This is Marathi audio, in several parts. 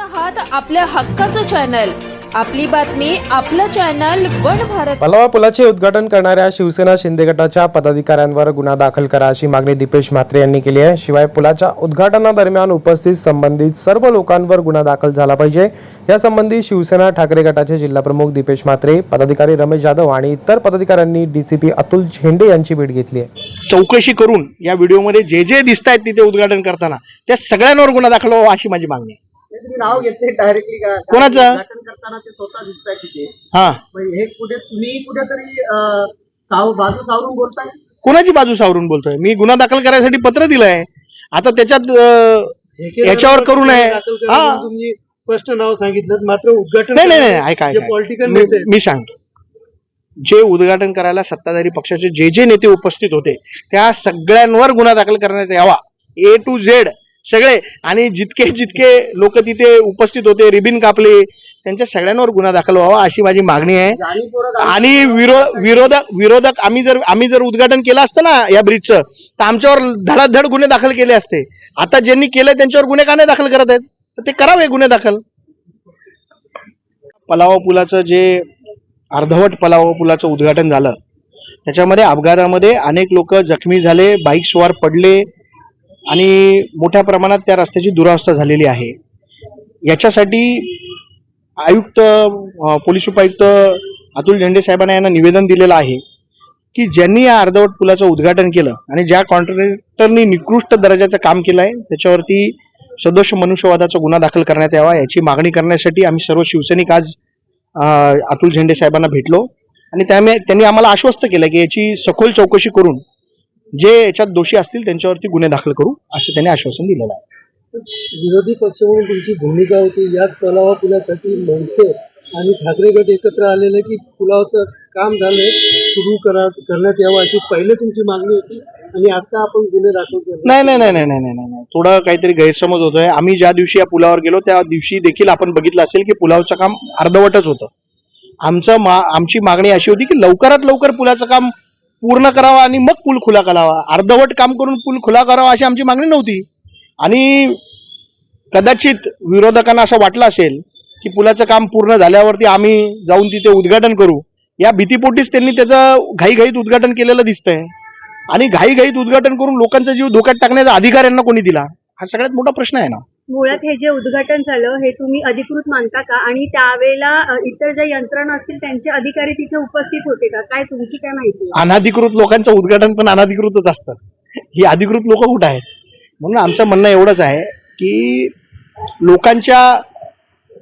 आहात आपल्या हक्काचं चॅनल आपली बातमी आपलं चॅनल वन भारत. पलावा पुलाचे उद्घाटन करणाऱ्या शिवसेना शिंदे गटाच्या पदाधिकाऱ्यांवर गुन्हा दाखल करा अशी मागणी दीपेश म्हात्रे यांनी केली आहे. शिवाय पुलाच्या उद्घाटनादरम्यान उपस्थित संबंधित सर्व लोकांवर गुन्हा दाखल झाला पाहिजे. यासंबंधी शिवसेना ठाकरे गटाचे जिल्हाप्रमुख दीपेश म्हात्रे पदाधिकारी रमेश जाधव आणि इतर पदाधिकाऱ्यांनी डीसीपी अतुल झेंडे यांची भेट घेतली आहे. चौकशी करून या व्हिडिओमध्ये जे जे दिसत आहेत तिथे उद्घाटन करताना त्या सगळ्यांवर गुन्हा दाखल व्हावा अशी माझी मागणी आहे. तुम्ही नाव घेतले डायरेक्टली का? कोणाचं? उद्घाटन करताना ते स्वतः दिसताय तिथे. हा. मग हे कुठे तुम्ही कुठेतरी अं, साव बाजू सावरून बोलताय? कोणाची बाजू सावरून बोलतोय? मी गुन्हा दाखल करायसाठी पत्र दिलंय. आता त्याच्यात अं, याच्यावर करू नये. हा. तुम्ही स्पष्ट नाव सांगितलं मात्र उद्घाटन नाही नाही नाही ऐका ऐका. पॉलिटिकल मी- मी सांगतो. जे उद्घाटन करायला सत्ताधारी पक्षाचे जे जे नेते उपस्थित होते त्या सगळ्यांवर गुन्हा दाखल करण्यात यावा. ए टू झेड सगळे. आणि जितके जितके लोक तिथे उपस्थित होते रिबिन कापले त्यांच्या सगळ्यांवर गुन्हा दाखल व्हावा अशी माझी मागणी आहे. आणि विरो विरोधक विरोधक आम्ही जर आम्ही जर उद्घाटन केलं असतं ना या ब्रिजचं तर आमच्यावर धडाधड गुन्हे दाखल केले असते. आता ज्यांनी केलं त्यांच्यावर गुन्हे का नाही दाखल करत आहेत? तर ते करावे गुन्हे दाखल. पलावा पुलाचं जे अर्धवट पलावा पुलाचं उद्घाटन झालं त्याच्यामध्ये अपघातामध्ये अनेक लोक जखमी झाले बाईक स्वार पडले आणि मोठ्या प्रमाणात त्या रस्त्याची दुरावस्था झालेली आहे. याच्यासाठी आयुक्त पोलीस उपायुक्त अतुल झेंडे साहेबांना यांना निवेदन दिलेलं आहे की ज्यांनी या अर्धवट पुलाचं उद्घाटन केलं आणि ज्या कॉन्ट्रॅक्टरनी निकृष्ट दर्जाचं काम केलं आहे त्याच्यावरती सदोष मनुष्यवादाचा गुन्हा दाखल करण्यात यावा याची मागणी करण्यासाठी आम्ही सर्व शिवसैनिक आज अतुल झेंडे साहेबांना भेटलो. आणि त्यामुळे त्यांनी आम्हाला आश्वस्त केलं की याची सखोल चौकशी करून जे याच्यात दोषी असतील त्यांच्यावरती गुन्हे दाखल करू असं त्यांनी आश्वासन दिलेलं आहे. विरोधी पक्ष म्हणून तुमची भूमिका होती याच तलावा पुलासाठी मनसे आणि ठाकरे गट एकत्र आलेले की पुलावचं काम झालंय सुरू करा करण्यात यावं अशी पहिले तुमची मागणी होती आणि आता आपण गुन्हे दाखवतो नाही नाही नाही नाही नाही नाही नाही. थोडं काहीतरी गैरसमज होतोय. आम्ही ज्या दिवशी या पुलावर गेलो त्या दिवशी देखील आपण बघितलं असेल की पुलावचं काम अर्धवटच होतं. आमचं मा आमची मागणी अशी होती की लवकरात लवकर पुलाचं काम पूर्ण करावा आणि मग पूल खुला करावा. अर्धवट काम करून पूल खुला करावा अशी आमची मागणी नव्हती. आणि कदाचित विरोधकांना असं वाटलं असेल की पुलाचं काम पूर्ण झाल्यावरती आम्ही जाऊन तिथे उद्घाटन करू. या भीतीपोटीच त्यांनी त्याचं घाईघाईत उद्घाटन केलेलं दिसतंय. आणि घाईघाईत उद्घाटन करून लोकांचा जीव धोक्यात टाकण्याचा अधिकार यांना कोणी दिला? हा सगळ्यात मोठा प्रश्न आहे ना. मुळात हे जे उद्घाटन झालं हे तुम्ही अधिकृत मानता का? आणि त्यावेळेला इतर ज्या यंत्रणा असतील त्यांचे अधिकारी तिथे उपस्थित होते का? काय तुमची काय माहिती? अनाधिकृत लोकांचं उद्घाटन पण अनाधिकृतच असतं. ही अधिकृत लोक कुठं आहेत? म्हणून आमचं म्हणणं एवढंच आहे की लोकांच्या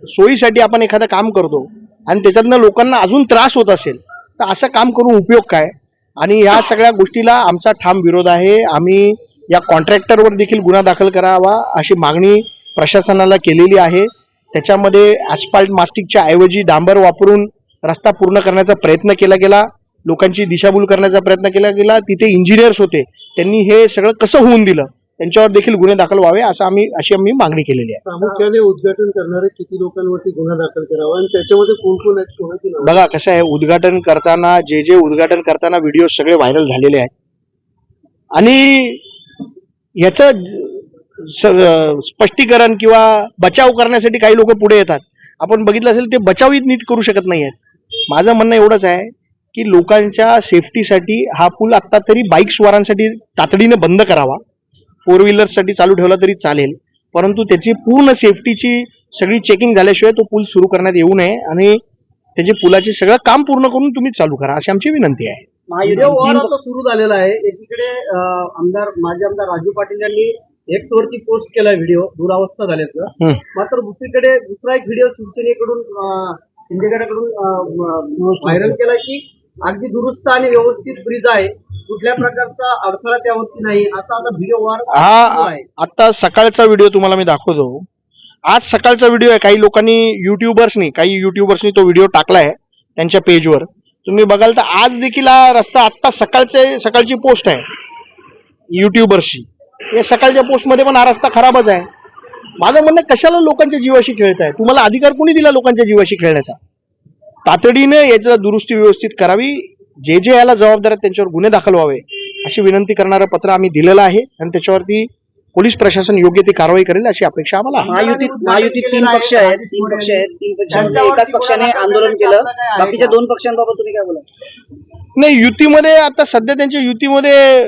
सोयीसाठी आपण एखादं काम करतो आणि त्याच्यातनं लोकांना अजून त्रास होत असेल तर असं काम करून उपयोग काय? आणि ह्या सगळ्या गोष्टीला आमचा ठाम विरोध आहे. आम्ही या कॉन्ट्रॅक्टरवर देखील गुन्हा दाखल करावा अशी मागणी प्रशासनाला केलेली आहे. त्याच्यामध्ये ॲस्फाल्ट मास्टिकच्या ऐवजी डांबर वापरून रस्ता पूर्ण करण्याचा प्रयत्न केला गेला. लोकांची दिशाभूल करण्याचा प्रयत्न केला गेला. तिथे इंजिनियर्स होते. त्यांनी हे सगळं कसं होऊन दिलं? त्यांच्यावर देखील गुन्हे दाखल व्हावे असं आम्ही अशी आम्ही मागणी केलेली आहे. प्रामुख्याने उद्घाटन करणारे किती लोकांवरती गुन्हा दाखल करावा आणि त्याच्यामध्ये कोण कोण आहेत? बघा कसं आहे उद्घाटन करताना जे जे उद्घाटन करताना व्हिडिओ सगळे व्हायरल झालेले आहेत. आणि याचं स्पष्टीकरण किंवा बचाव करण्यासाठी काही लोक पुढे येतात. आपण बघितलं असेल ते बचावही नीट करू शकत नाही आहेत माझं म्हणणं एवढंच आहे की लोकांच्या सेफ्टीसाठी हा पूल आत्ता तरी बाईक स्वारांसाठी तातडीने बंद करावा. फोर व्हीलरसाठी चालू ठेवला तरी चालेल. परंतु त्याची पूर्ण सेफ्टीची सगळी चेकिंग झाल्याशिवाय तो पूल सुरू करण्यात येऊ नये आणि त्याचे पुलाचे सगळं काम पूर्ण करून तुम्ही चालू करा अशी आमची विनंती आहे. सुरू झालेला आहे. एकीकडे आमदार माजी आमदार राजू पाटील यांनी एक्स वरती पोस्ट केलाय व्हिडिओ दुरावस्था झाल्याचं. मात्र दुसरीकडे दुसरा एक व्हिडिओ शिवसेनेकडून शिंदेगडाकडून व्हायरल केलाय की अगदी दुरुस्त आणि व्यवस्थित ब्रिज आहे. कुठल्या प्रकारचा अडथळा त्यावरती नाही. असा आता व्हिडिओ हा आहे. आता सकाळचा व्हिडिओ तुम्हाला मी दाखवतो. आज सकाळचा व्हिडिओ आहे. काही लोकांनी युट्यूबर्सनी काही युट्यूबर्सनी तो व्हिडिओ टाकलाय त्यांच्या पेजवर तुम्ही बघाल तर आज देखील हा रस्ता आत्ता सकाळचे सकाळची पोस्ट आहे. युट्यूबर्सची या सकाळच्या पोस्टमध्ये पण हा रस्ता खराबच आहे. माझं म्हणणं कशाला लोकांच्या जीवाशी खेळत आहे तुम्हाला अधिकार कोणी दिला लोकांच्या जीवाशी खेळण्याचा? तातडीने याचं दुरुस्ती व्यवस्थित करावी. जे जे याला जबाबदार आहेत त्यांच्यावर गुन्हे दाखल व्हावे अशी विनंती करणारं पत्र आम्ही दिलेलं आहे. आणि त्याच्यावरती पोलीस प्रशासन योग्य ती कारवाई करेल अशी अपेक्षा आम्हाला आहे. महायुतीत महायुतीत तीन पक्ष आहेत. तीन पक्ष आहेत. तीन पक्षांमध्ये एकाच पक्षाने आंदोलन केलं. बाकीच्या दोन पक्षांबाबत तुम्ही काय बोला नाही युतीमध्ये आता सध्या त्यांच्या युतीमध्ये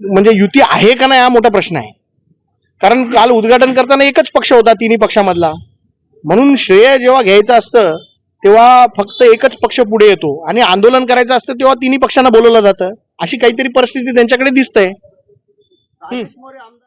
म्हणजे युती आहे का नाही हा मोठा प्रश्न आहे. कारण काल उद्घाटन करताना एकच पक्ष होता तिन्ही पक्षामधला. म्हणून श्रेय जेव्हा घ्यायचं असतं तेव्हा फक्त एकच पक्ष पुढे येतो. आणि आंदोलन करायचं असतं तेव्हा तिन्ही पक्षांना बोलवलं जातं. अशी काहीतरी परिस्थिती त्यांच्याकडे दिसतंय.